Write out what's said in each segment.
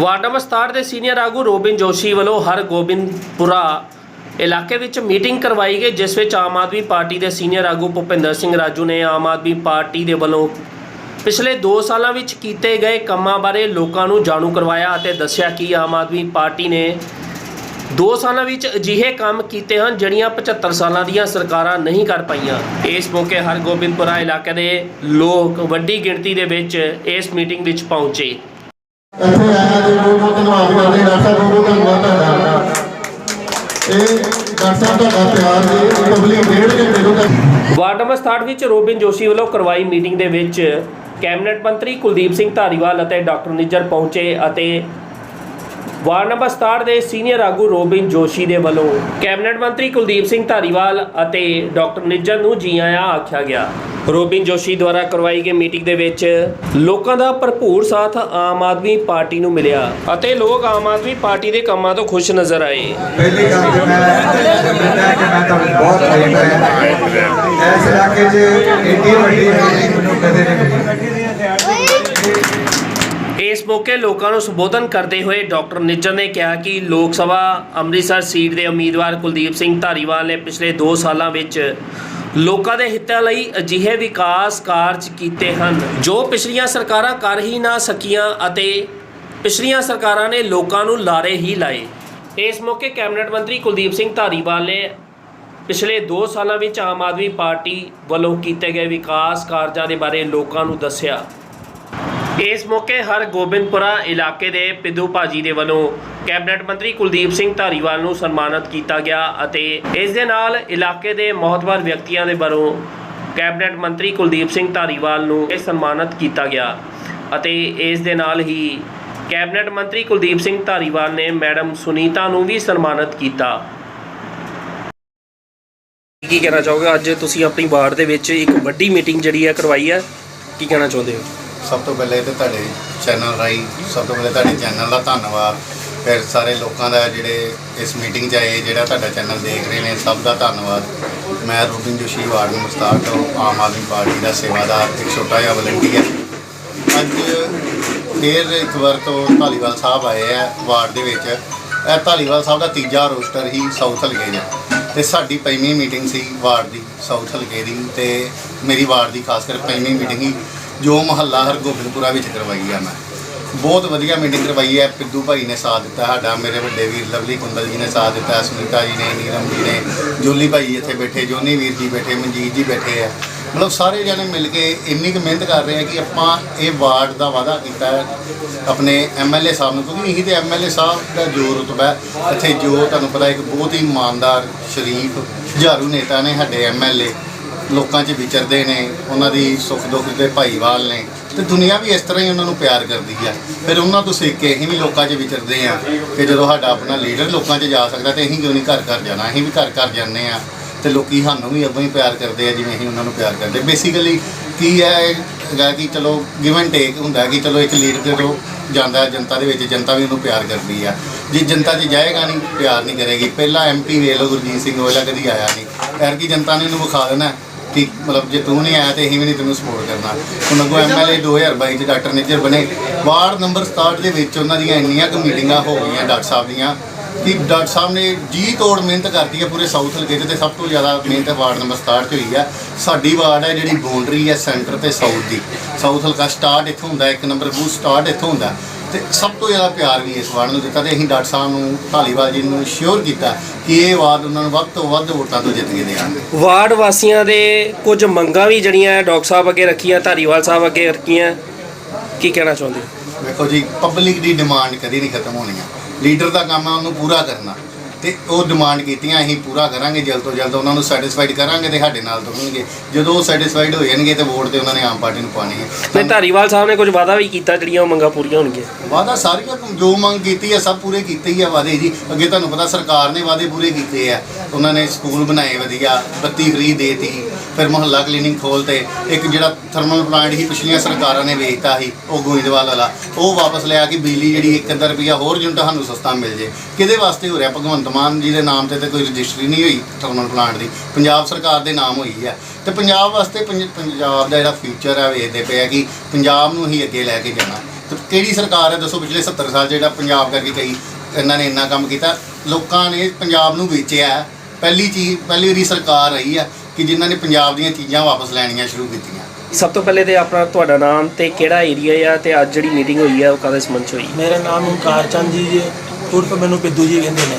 Ward number 67 ਦੇ senior ਆਗੂ Robin Joshi ਵੱਲੋਂ ਹਰ ਗੋਬਿੰਦਪੁਰਾ ਇਲਾਕੇ ਵਿੱਚ ਮੀਟਿੰਗ ਕਰਵਾਈ ਗਈ, ਜਿਸ ਵਿੱਚ ਆਮ ਆਦਮੀ ਪਾਰਟੀ ਦੇ ਸੀਨੀਅਰ ਆਗੂ ਭੁਪਿੰਦਰ ਸਿੰਘ ਰਾਜੂ ਨੇ ਆਮ ਆਦਮੀ ਪਾਰਟੀ ਦੇ ਵੱਲੋਂ ਪਿਛਲੇ 2 ਸਾਲਾਂ ਵਿੱਚ ਕੀਤੇ ਗਏ ਕੰਮਾਂ ਬਾਰੇ ਲੋਕਾਂ ਨੂੰ ਜਾਣੂ ਕਰਵਾਇਆ ਅਤੇ ਦੱਸਿਆ ਕਿ ਆਮ ਆਦਮੀ ਪਾਰਟੀ ਨੇ 2 ਸਾਲਾਂ ਵਿੱਚ ਅਜਿਹੇ ਕੰਮ ਕੀਤੇ ਹਨ ਜਿਹੜੀਆਂ 75 ਸਾਲਾਂ ਦੀਆਂ ਸਰਕਾਰਾਂ ਨਹੀਂ ਕਰ ਪਾਈਆਂ। ਇਸ ਮੌਕੇ ਹਰਗੋਬਿੰਦਪੁਰਾ ਇਲਾਕੇ ਦੇ ਲੋਕ ਵੱਡੀ ਗਿਣਤੀ ਦੇ ਵਿੱਚ ਇਸ ਮੀਟਿੰਗ ਵਿੱਚ ਪਹੁੰਚੇ। ਇੱਥੇ ਆਇਆ ਜੀ, ਬਹੁਤ ਬਹੁਤ ਧੰਨਵਾਦ ਕਰਦੇ ਡਾਕਟਰ ਸਾਹਿਬ, ਬਹੁਤ ਧੰਨਵਾਦ ਤੁਹਾਡਾ। ਇਹ ਡਾਕਟਰ ਸਾਹਿਬ ਦਾ ਪਿਆਰ ਜੀ ਪਬਲਿਕ ਡੇਢ ਘੰਟੇ ਤੋਂ ਤੱਕ ਵਾਰਡ ਨੰਬਰ 67 ਵਿੱਚ ਰੋਬਿਨ ਜੋਸ਼ੀ ਵੱਲੋਂ ਕਰਵਾਈ ਮੀਟਿੰਗ ਦੇ ਵਿੱਚ ਕੈਬਨਿਟ ਮੰਤਰੀ ਕੁਲਦੀਪ ਸਿੰਘ ਧਾਰੀਵਾਲ ਅਤੇ ਡਾਕਟਰ ਨਿੱਜਰ ਪਹੁੰਚੇ ਅਤੇ ਵਾਰਡ ਨੰਬਰ 67 ਦੇ ਸੀਨੀਅਰ ਆਗੂ ਰੋਬਿਨ ਜੋਸ਼ੀ ਦੇ ਵੱਲੋਂ ਕੈਬਨਿਟ ਮੰਤਰੀ ਕੁਲਦੀਪ ਸਿੰਘ ਧਾਰੀਵਾਲ ਅਤੇ ਡਾਕਟਰ ਨਿੱਜਰ ਨੂੰ ਜੀ ਆਇਆਂ ਆਖਿਆ ਗਿਆ। ਰੋਬਿਨ ਜੋਸ਼ੀ ਦੁਆਰਾ ਕਰਵਾਈ ਗਈ ਮੀਟਿੰਗ ਦੇ ਵਿੱਚ ਲੋਕਾਂ ਦਾ ਭਰਪੂਰ ਸਾਥ ਆਮ ਆਦਮੀ ਪਾਰਟੀ ਨੂੰ ਮਿਲਿਆ ਅਤੇ ਲੋਕ ਆਮ ਆਦਮੀ ਪਾਰਟੀ ਦੇ ਕੰਮਾਂ ਤੋਂ ਖੁਸ਼ ਨਜ਼ਰ ਆਏ। ਪਹਿਲੀ ਗੱਲ ਤੇ ਮੈਂ ਸਮਝਦਾ ਕਿ ਮੈਂ ਤੁਹਾਨੂੰ ਬਹੁਤ ਪ੍ਰੇਮ ਹੈ। ਇਸ ਇਲਾਕੇ 'ਚ ਏਡੀ ਵੱਡੀ ਮੀਟਿੰਗ ਮੈਨੂੰ ਕਦੇ ਨਹੀਂ ਮਿਲੀ। ਇਸ ਮੌਕੇ ਲੋਕਾਂ ਨੂੰ ਸੰਬੋਧਨ ਕਰਦੇ ਹੋਏ ਡਾਕਟਰ ਨਿੱਜਰ ਨੇ ਕਿਹਾ ਕਿ ਲੋਕ ਸਭਾ ਅੰਮ੍ਰਿਤਸਰ ਸੀਟ ਦੇ ਉਮੀਦਵਾਰ ਕੁਲਦੀਪ ਸਿੰਘ ਧਾਰੀਵਾਲ ਨੇ ਪਿਛਲੇ 2 ਸਾਲਾਂ ਵਿੱਚ ਲੋਕਾਂ ਦੇ ਹਿੱਤਾਂ ਲਈ ਅਜਿਹੇ ਵਿਕਾਸ ਕਾਰਜ ਕੀਤੇ ਹਨ, ਜੋ ਪਿਛਲੀਆਂ ਸਰਕਾਰਾਂ ਕਰ ਹੀ ਨਾ ਸਕੀਆਂ ਅਤੇ ਪਿਛਲੀਆਂ ਸਰਕਾਰਾਂ ਨੇ ਲੋਕਾਂ ਨੂੰ ਲਾਰੇ ਹੀ ਲਾਏ। ਇਸ ਮੌਕੇ ਕੈਬਨਿਟ ਮੰਤਰੀ ਕੁਲਦੀਪ ਸਿੰਘ ਧਾਰੀਵਾਲ ਨੇ ਪਿਛਲੇ 2 ਸਾਲਾਂ ਵਿੱਚ ਆਮ ਆਦਮੀ ਪਾਰਟੀ ਵੱਲੋਂ ਕੀਤੇ ਗਏ ਵਿਕਾਸ ਕਾਰਜਾਂ ਦੇ ਬਾਰੇ ਲੋਕਾਂ ਨੂੰ ਦੱਸਿਆ। ਇਸ ਮੌਕੇ ਹਰ ਗੋਬਿੰਦਪੁਰਾ ਇਲਾਕੇ ਦੇ ਪਿੱਧੂ ਭਾਜੀ ਦੇ ਵੱਲੋਂ ਕੈਬਨਿਟ ਮੰਤਰੀ ਕੁਲਦੀਪ ਸਿੰਘ ਧਾਰੀਵਾਲ ਨੂੰ ਸਨਮਾਨਿਤ ਕੀਤਾ ਗਿਆ ਅਤੇ ਇਸ ਦੇ ਨਾਲ ਇਲਾਕੇ ਦੇ ਮਹੱਤਵਪੂਰਨ ਵਿਅਕਤੀਆਂ ਦੇ ਵੱਲੋਂ ਕੈਬਨਿਟ ਮੰਤਰੀ ਕੁਲਦੀਪ ਸਿੰਘ ਧਾਰੀਵਾਲ ਨੂੰ ਇਹ ਸਨਮਾਨਿਤ ਕੀਤਾ ਗਿਆ ਅਤੇ ਇਸ ਦੇ ਨਾਲ ਹੀ ਕੈਬਨਿਟ ਮੰਤਰੀ ਕੁਲਦੀਪ ਸਿੰਘ ਧਾਰੀਵਾਲ ਨੇ ਮੈਡਮ ਸੁਨੀਤਾ ਨੂੰ ਵੀ ਸਨਮਾਨਿਤ ਕੀਤਾ। ਕੀ ਕਹਿਣਾ ਚਾਹੋਗੇ? ਅੱਜ ਤੁਸੀਂ ਆਪਣੀ ਵਾਰਡ ਦੇ ਵਿੱਚ ਇੱਕ ਵੱਡੀ ਮੀਟਿੰਗ ਜਿਹੜੀ ਹੈ ਕਰਵਾਈ ਹੈ। ਕੀ ਕਹਿਣਾ ਚਾਹੁੰਦੇ ਹੋ? ਸਭ ਤੋਂ ਪਹਿਲੇ ਤੇ ਤੁਹਾਡੇ ਚੈਨਲ ਰਾਹੀਂ, ਸਭ ਤੋਂ ਪਹਿਲੇ ਤੁਹਾਡੇ ਚੈਨਲ ਦਾ ਧੰਨਵਾਦ। ਫਿਰ ਸਾਰੇ ਲੋਕਾਂ ਦਾ ਜਿਹੜੇ ਇਸ ਮੀਟਿੰਗ 'ਚ ਆਏ, ਜਿਹੜਾ ਤੁਹਾਡਾ ਚੈਨਲ ਦੇਖ ਰਹੇ ਨੇ, ਸਭ ਦਾ ਧੰਨਵਾਦ। ਮੈਂ ਰੂਬਿਨ ਜੋਸ਼ੀ ਵਾਰਡ ਨੰਬਰ 67 ਤੋਂ ਆਮ ਆਦਮੀ ਪਾਰਟੀ ਦਾ ਸੇਵਾਦਾਰ, ਇੱਕ ਛੋਟਾ ਜਿਹਾ ਵਲੰਟੀਅਰ ਅੱਜ ਫੇਰ ਇੱਕ ਵਾਰ ਤੋਂ ਧਾਲੀਵਾਲ ਸਾਹਿਬ ਆਏ ਆ ਵਾਰਡ ਦੇ ਵਿੱਚ। ਇਹ ਧਾਲੀਵਾਲ ਸਾਹਿਬ ਦਾ ਤੀਜਾ ਰੋਸਟਰ ਹੀ ਸਾਊਥ ਹਲਕੇ ਦਾ ਤੇ ਸਾਡੀ ਪੰਜਵੀਂ ਮੀਟਿੰਗ ਸੀ ਵਾਰਡ ਦੀ, ਸਾਊਥ ਹਲਕੇ ਦੀ। ਤੇ ਮੇਰੀ ਵਾਰਡ ਦੀ ਖਾਸ ਕਰ ਪੰਜਵੀਂ ਮੀਟਿੰਗ ਹੀ ਜੋ ਮਹੱਲਾ ਹਰਗੋਬਿੰਦਪੁਰਾ ਵਿੱਚ ਕਰਵਾਈ ਆ ਮੈਂ। ਬਹੁਤ ਵਧੀਆ ਮੀਟਿੰਗ ਕਰਵਾਈ ਹੈ, ਪਿੱਦੂ ਭਾਈ ਨੇ ਸਾਥ ਦਿੱਤਾ ਸਾਡਾ, ਮੇਰੇ ਵੱਡੇ ਵੀਰ ਲਵਲੀ ਕੁੰਦਲ ਜੀ ਨੇ ਸਾਥ ਦਿੱਤਾ, ਸੁਨੀਤਾ ਜੀ ਨੇ ਨੀਰਮ ਜੀ ਨੇ, ਜੋਲੀ ਭਾਈ ਇੱਥੇ ਬੈਠੇ, ਜੋਨੀ ਵੀਰ ਜੀ ਬੈਠੇ, ਮਨਜੀਤ ਜੀ ਬੈਠੇ ਆ। ਮਤਲਬ ਸਾਰੇ ਜਣੇ ਮਿਲ ਕੇ ਇੰਨੀ ਕੁ ਮਿਹਨਤ ਕਰ ਰਹੇ ਆ ਕਿ ਆਪਾਂ ਇਹ ਵਾਰਡ ਦਾ ਵਾਅਦਾ ਕੀਤਾ ਹੈ ਆਪਣੇ ਐਮਐਲਏ ਸਾਹਿਬ ਨੂੰ, ਕਿਉਂਕਿ ਇਹੀ ਤੇ ਐਮਐਲਏ ਸਾਹਿਬ ਦਾ ਜੋ ਰੁਤਬਾ ਇੱਥੇ ਜੋ ਤੁਹਾਨੂੰ ਪਤਾ ਇੱਕ ਬਹੁਤ ਹੀ ਇਮਾਨਦਾਰ, ਸ਼ਰੀਫ ਜੁਝਾਰੂ ਨੇਤਾ ਨੇ ਸਾਡੇ ਐਮਐਲਏ ਲੋਕਾਂ 'ਚ ਵਿਚਰਦੇ ਨੇ, ਉਹਨਾਂ ਦੀ ਸੁੱਖ ਦੁੱਖ ਦੇ ਭਾਈਵਾਲ ਨੇ, ਤੇ ਦੁਨੀਆ ਵੀ ਇਸ ਤਰ੍ਹਾਂ ਹੀ ਉਹਨਾਂ ਨੂੰ ਪਿਆਰ ਕਰਦੀ ਆ। ਫਿਰ ਉਹਨਾਂ ਤੋਂ ਸਿੱਖ ਕੇ ਅਸੀਂ ਵੀ ਲੋਕਾਂ 'ਚ ਵਿਚਰਦੇ ਆ ਕਿ ਜਦੋਂ ਸਾਡਾ ਆਪਣਾ ਲੀਡਰ ਲੋਕਾਂ 'ਚ ਜਾ ਸਕਦਾ ਤੇ ਅਸੀਂ ਕਿਉਂ ਨਹੀਂ ਘਰ ਘਰ ਜਾਣਾ, ਅਸੀਂ ਵੀ ਘਰ ਘਰ ਜਾਂਦੇ ਆ ਤੇ ਲੋਕੀ ਸਾਨੂੰ ਵੀ ਉਦੋਂ ਹੀ ਪਿਆਰ ਕਰਦੇ ਆ ਜਿਵੇਂ ਅਸੀਂ ਉਹਨਾਂ ਨੂੰ ਪਿਆਰ ਕਰਦੇ। ਬੇਸਿਕਲੀ ਕੀ ਹੈ ਹੈਗਾ ਕਿ ਚਲੋ ਗਿਵ ਐਂਡ ਟੇਕ ਹੁੰਦਾ ਕਿ ਚਲੋ ਇੱਕ ਲੀਡਰ ਜਦੋਂ ਜਾਂਦਾ ਜਨਤਾ ਦੇ ਵਿੱਚ, ਜਨਤਾ ਵੀ ਉਹਨੂੰ ਪਿਆਰ ਕਰਦੀ ਆ। ਜੇ ਜਨਤਾ 'ਚ ਜਾਏਗਾ ਨਹੀਂ, ਪਿਆਰ ਨਹੀਂ ਕਰੇਗੀ। ਪਹਿਲਾ ਐਮਪੀ ਵੇਖ ਲਓ ਗੁਰਜੀਤ ਸਿੰਘ ਉਹਲਾ ਕਦੀ ਆਇਆ ਨਹੀਂ। ਐਰ ਕੀ ਜਨਤਾ ਨੇ ਉਹਨੂੰ ਵਿਖਾ ਦੇਣਾ। ਕਿ ਮਤਲਬ ਜੇ ਤੂੰ ਨਹੀਂ ਆਇਆ ਤੇ ਅਸੀਂ ਵੀ ਨਹੀਂ ਤੈਨੂੰ ਸਪੋਰਟ ਕਰਨਾ। ਹੁਣ ਅੱਗੋਂ ਐਮਐਲਏ 2022 ਚ ਡਾਕਟਰ ਨਿੱਜਰ ਬਣੇ। ਵਾਰਡ ਨੰਬਰ 67 ਦੇ ਵਿੱਚ ਉਹਨਾਂ ਦੀਆਂ ਇੰਨੀਆਂ ਕੁ ਮੀਟਿੰਗਾਂ ਹੋ ਗਈਆਂ ਡਾਕਟਰ ਸਾਹਿਬ ਦੀਆਂ ਕਿ ਡਾਕਟਰ ਸਾਹਿਬ ਨੇ ਜੀ ਤੋੜ ਮਿਹਨਤ ਕਰਦੀ ਹੈ ਪੂਰੇ ਸਾਊਥ ਹਲਕੇ 'ਚ ਤੇ ਸਭ ਤੋਂ ਜ਼ਿਆਦਾ ਮਿਹਨਤ ਵਾਰਡ ਨੰਬਰ 67 'ਚ ਹੋਈ ਹੈ ਸਾਡੀ ਵਾਰਡ ਹੈ ਜਿਹੜੀ ਬਾਉਂਡਰੀ ਹੈ ਸੈਂਟਰ ਤੇ ਸਾਊਥ ਦੀ। ਸਾਊਥ ਹਲਕਾ ਸਟਾਰਟ ਇੱਥੋਂ ਹੁੰਦਾ, ਇੱਕ ਨੰਬਰ ਬੂਥ ਸਟਾਰਟ ਇੱਥੋਂ ਹੁੰਦਾ। ਤੇ ਸਭ ਤੋਂ ਜ਼ਿਆਦਾ ਪਿਆਰ ਵੀ ਇਸ ਵਾਰਡ ਨੂੰ ਦਿੱਤਾ ਤੇ ਅਸੀਂ ਡਾਕਟਰ ਸਾਹਿਬ ਨੂੰ ਢਾਲੀਵਾਲ ਜੀ ਨੂੰ ਸ਼ੋਰ ਕੀਤਾ ਕਿ ਇਹ ਵਾਰਡ ਉਹਨਾਂ ਨੂੰ ਵੱਧ ਤੋਂ ਵੱਧ ਵੋਟਾਂ ਤੋਂ ਜਿੱਤ ਕੇ ਦੇਵਾਂਗੇ ਵਾਰਡ ਵਾਸੀਆਂ ਦੇ ਕੁਝ ਮੰਗਾਂ ਵੀ ਜਿਹੜੀਆਂ ਡਾਕਟਰ ਸਾਹਿਬ ਅੱਗੇ ਰੱਖੀਆਂ ਧਾਰੀਵਾਲ ਸਾਹਿਬ ਅੱਗੇ ਰੱਖੀਆਂ ਕੀ ਕਹਿਣਾ ਚਾਹੁੰਦੇ ਵੇਖੋ ਜੀ ਪਬਲਿਕ ਦੀ ਡਿਮਾਂਡ ਕਦੀ ਨਹੀਂ ਖਤਮ ਹੋਣੀਆਂ ਲੀਡਰ ਦਾ ਕੰਮ ਹੈ ਉਹਨੂੰ ਪੂਰਾ ਕਰਨਾ। ਤੇ ਉਹ ਡਿਮਾਂਡ ਕੀਤੀਆਂ ਅਸੀਂ ਪੂਰਾ ਕਰਾਂਗੇ ਜਲਦ ਤੋਂ ਜਲਦ ਉਹਨਾਂ ਨੂੰ ਸੈਟੀਸਫਾਈਡ ਕਰਾਂਗੇ ਤੇ ਸਾਡੇ ਨਾਲ ਤੁਰਨਗੇ। ਜਦੋਂ ਉਹ ਸੈਟੀਸਫਾਈਡ ਹੋ ਜਾਣਗੇ ਤੇ ਵੋਟ ਤੇ ਉਹਨਾਂ ਨੇ ਆਮ ਪਾਰਟੀ ਨੂੰ ਪਾਣੀ ਤੇ ਹੈ ਧਾਰੀਵਾਲ ਸਾਹਿਬ ਨੇ ਕੁਝ ਵਾਅਦਾ ਵੀ ਕੀਤਾ ਜਿਹੜੀਆਂ ਉਹ ਮੰਗਾਂ ਪੂਰੀਆਂ ਹੋਣਗੀਆਂ? ਵਾਅਦਾ ਸਾਰੀਆਂ ਜੋ ਮੰਗ ਕੀਤੀ ਹੈ ਸਭ ਪੂਰੇ ਕੀਤੇ ਹੀ ਆ ਵਾਅਦੇ ਜੀ। ਅੱਗੇ ਤੁਹਾਨੂੰ ਪਤਾ ਸਰਕਾਰ ਨੇ ਵਾਅਦੇ ਪੂਰੇ ਕੀਤੇ ਆ। ਉਹਨਾਂ ਨੇ ਸਕੂਲ ਬਣਾਏ ਵਧੀਆ ਬੱਤੀ ਫ੍ਰੀ ਦੇਤੀ ਫਿਰ ਮੁਹੱਲਾ ਕਲੀਨਿੰਗ ਖੋਲਤੇ ਇੱਕ ਜਿਹੜਾ ਥਰਮਲ ਪਲਾਂਟ ਹੀ ਪਿਛਲੀਆਂ ਸਰਕਾਰਾਂ ਨੇ ਵੇਚਤਾ ਸੀ ਉਹ ਗੋਇੰਦਵਾਲ ਵਾਲਾ। ਉਹ ਵਾਪਸ ਲਿਆ ਕਿ ਬਿਜਲੀ ਜਿਹੜੀ 1 ਰੁਪਿਆ ਹੋਰ ਯੂਨਿਟ ਸਾਨੂੰ ਸਸਤਾ ਮਿਲ ਜੇ। ਕਿਹਦੇ ਵਾਸਤੇ ਹੋ ਰਿਹਾ? ਭਗਵੰਤ ਮਾਨ ਜੀ ਦੇ ਨਾਮ ਤੇ ਤੇ ਕੋਈ ਰਜਿਸਟਰੀ ਨਹੀਂ ਹੋਈ ਥਰਮਲ ਪਲਾਂਟ ਦੀ। ਪੰਜਾਬ ਸਰਕਾਰ ਦੇ ਨਾਮ ਹੋਈ ਹੈ। ਤੇ ਪੰਜਾਬ ਵਾਸਤੇ ਪੰਜ- ਪੰਜਾਬ ਦਾ ਜਿਹੜਾ ਫਿਊਚਰ ਹੈ ਵੇਖਦੇ ਪਏ ਆ ਕਿ ਪੰਜਾਬ ਨੂੰ ਹੀ ਅੱਗੇ ਲੈ ਕੇ ਜਾਣਾ। ਤੇ ਕਿਹੜੀ ਸਰਕਾਰ ਹੈ ਦੱਸੋ ਪਿਛਲੇ 70 ਸਾਲ 'ਚ ਜਿਹੜਾ ਪੰਜਾਬ ਕਰਕੇ ਕਈ ਇਹਨਾਂ ਨੇ ਇੰਨਾ ਕੰਮ ਕੀਤਾ। ਲੋਕਾਂ ਨੇ ਪੰਜਾਬ ਨੂੰ ਵੇਚਿਆ ਹੈ। ਪਹਿਲੀ ਚੀਜ਼ ਪਹਿਲੀ ਵਾਰੀ ਸਰਕਾਰ ਰਹੀ ਹੈ ਕਿ ਜਿਨ੍ਹਾਂ ਨੇ ਪੰਜਾਬ ਦੀਆਂ ਚੀਜ਼ਾਂ ਵਾਪਸ ਲੈਣੀਆਂ ਸ਼ੁਰੂ ਕੀਤੀਆਂ। ਸਭ ਤੋਂ ਪਹਿਲੇ ਤੇ ਆਪਣਾ ਤੁਹਾਡਾ ਨਾਮ ਤੇ ਕਿਹੜਾ ਏਰੀਆ ਆ ਤੇ ਅੱਜ ਜਿਹੜੀ ਮੀਟਿੰਗ ਹੋਈ ਆ ਉਹ ਕਾਹਦੇ ਸੰਬੰਧ 'ਚ ਹੋਈ? ਮੇਰਾ ਨਾਮ ਓਮਕਾਰ ਚੰਦ ਜੀ ਜੀ ਉਰਫ ਮੈਨੂੰ ਪਿੱਦੂ ਜੀ ਕਹਿੰਦੇ ਨੇ।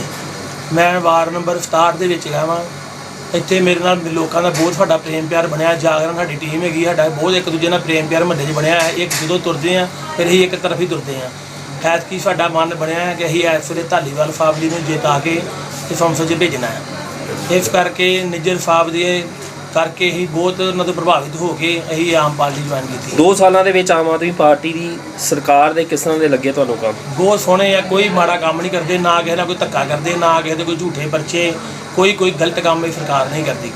ਮੈਂ ਵਾਰਡ ਨੰਬਰ 67 ਦੇ ਵਿੱਚ ਹੈਗਾ ਵਾਂ। ਇੱਥੇ ਮੇਰੇ ਨਾਲ ਲੋਕਾਂ ਦਾ ਬਹੁਤ ਸਾਡਾ ਪ੍ਰੇਮ ਪਿਆਰ ਬਣਿਆ। ਜਾਗਰਣ ਸਾਡੀ ਟੀਮ ਹੈਗੀ ਸਾਡਾ ਬਹੁਤ ਇੱਕ ਦੂਜੇ ਨਾਲ ਪ੍ਰੇਮ ਪਿਆਰ ਮਹੱਲੇ 'ਚ ਬਣਿਆ ਹੈ। ਇੱਕ ਜਦੋਂ ਤੁਰਦੇ ਆ, ਫਿਰ ਅਸੀਂ ਇੱਕ ਤਰਫ ਹੀ ਤੁਰਦੇ ਆ। ਐਤਕੀ ਸਾਡਾ ਮਨ ਬਣਿਆ ਹੈ ਕਿ ਅਸੀਂ ਇਸ ਵੇਲੇ ਧਾਲੀਵਾਲ ਫੈਮਿਲੀ ਨੂੰ ਜਿਤਾ ਕੇ ਇਸ ਸੰਸਦ 'ਚ ਭੇਜਣਾ ਹੈ। ਇਸ ਕਰਕੇ ਨਿੱਜਰ ਸਾਹਿਬ ਦੇ ਕਰਕੇ ਹੀ ਬਹੁਤ ਉਹਨਾਂ ਤੋਂ ਪ੍ਰਭਾਵਿਤ ਹੋ ਕੇ ਅਸੀਂ ਆਮ ਪਾਰਟੀ ਜੁਆਇਨ ਕੀਤੀ। ਦੋ ਸਾਲਾਂ ਦੇ ਵਿੱਚ ਆਮ ਆਦਮੀ ਪਾਰਟੀ ਦੀ ਸਰਕਾਰ ਦੇ ਕਿਸ ਤਰ੍ਹਾਂ ਦੇ ਲੱਗੇ ਤੁਹਾਨੂੰ ਕੰਮ? ਬਹੁਤ ਸੋਹਣੇ ਆ ਕੋਈ ਮਾੜਾ ਕੰਮ ਨਹੀਂ ਕਰਦੇ ਨਾ ਕਿਸੇ ਨਾਲ ਕੋਈ ਧੱਕਾ ਕਰਦੇ ਨਾ ਕਿਸੇ ਦੇ ਕੋਈ ਝੂਠੇ ਪਰਚੇ ਕੋਈ ਕੋਈ ਗਲਤ ਕੰਮ ਇਹ ਸਰਕਾਰ ਨਹੀਂ ਕਰਦੀ।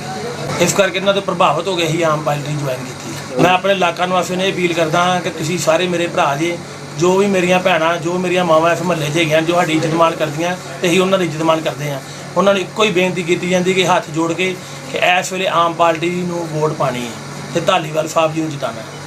ਇਸ ਕਰਕੇ ਇਹਨਾਂ ਤੋਂ ਪ੍ਰਭਾਵਿਤ ਹੋ ਗਏ ਹੀ ਆਮ ਪਾਰਟੀ ਜੁਆਇਨ ਕੀਤੀ। ਮੈਂ ਆਪਣੇ ਇਲਾਕਾ ਨਿਵਾਸੀਆਂ ਨੂੰ ਇਹ ਅਪੀਲ ਕਰਦਾ ਹਾਂ ਕਿ ਤੁਸੀਂ ਸਾਰੇ ਮੇਰੇ ਭਰਾ ਜੇ ਜੋ ਵੀ ਮੇਰੀਆਂ ਭੈਣਾਂ ਜੋ ਮੇਰੀਆਂ ਮਾਵਾਂ ਇਸ ਮਹੱਲੇ 'ਚ ਹੈਗੀਆਂ ਜੋ ਸਾਡੀ ਇੱਜ਼ਤ ਮਾਣ ਕਰਦੀਆਂ ਤੇ ਅਸੀਂ ਉਹਨਾਂ ਦੀ ਇੱਜ਼ਤ ਮਾਣ ਕਰਦੇ ਹਾਂ। ਉਹਨਾਂ ਨੂੰ ਇੱਕੋ ਹੀ ਬੇਨਤੀ ਕੀਤੀ ਜਾਂਦੀ ਕਿ ਹੱਥ ਜੋੜ ਕੇ ਕਿ ਇਸ ਵੇਲੇ ਆਮ ਪਾਰਟੀ ਨੂੰ ਵੋਟ ਪਾਣੀ ਹੈ ਤੇ ਧਾਲੀਵਾਲ ਸਾਹਿਬ ਜੀ ਨੂੰ ਜਿਤਾਉਣਾ ਹੈ।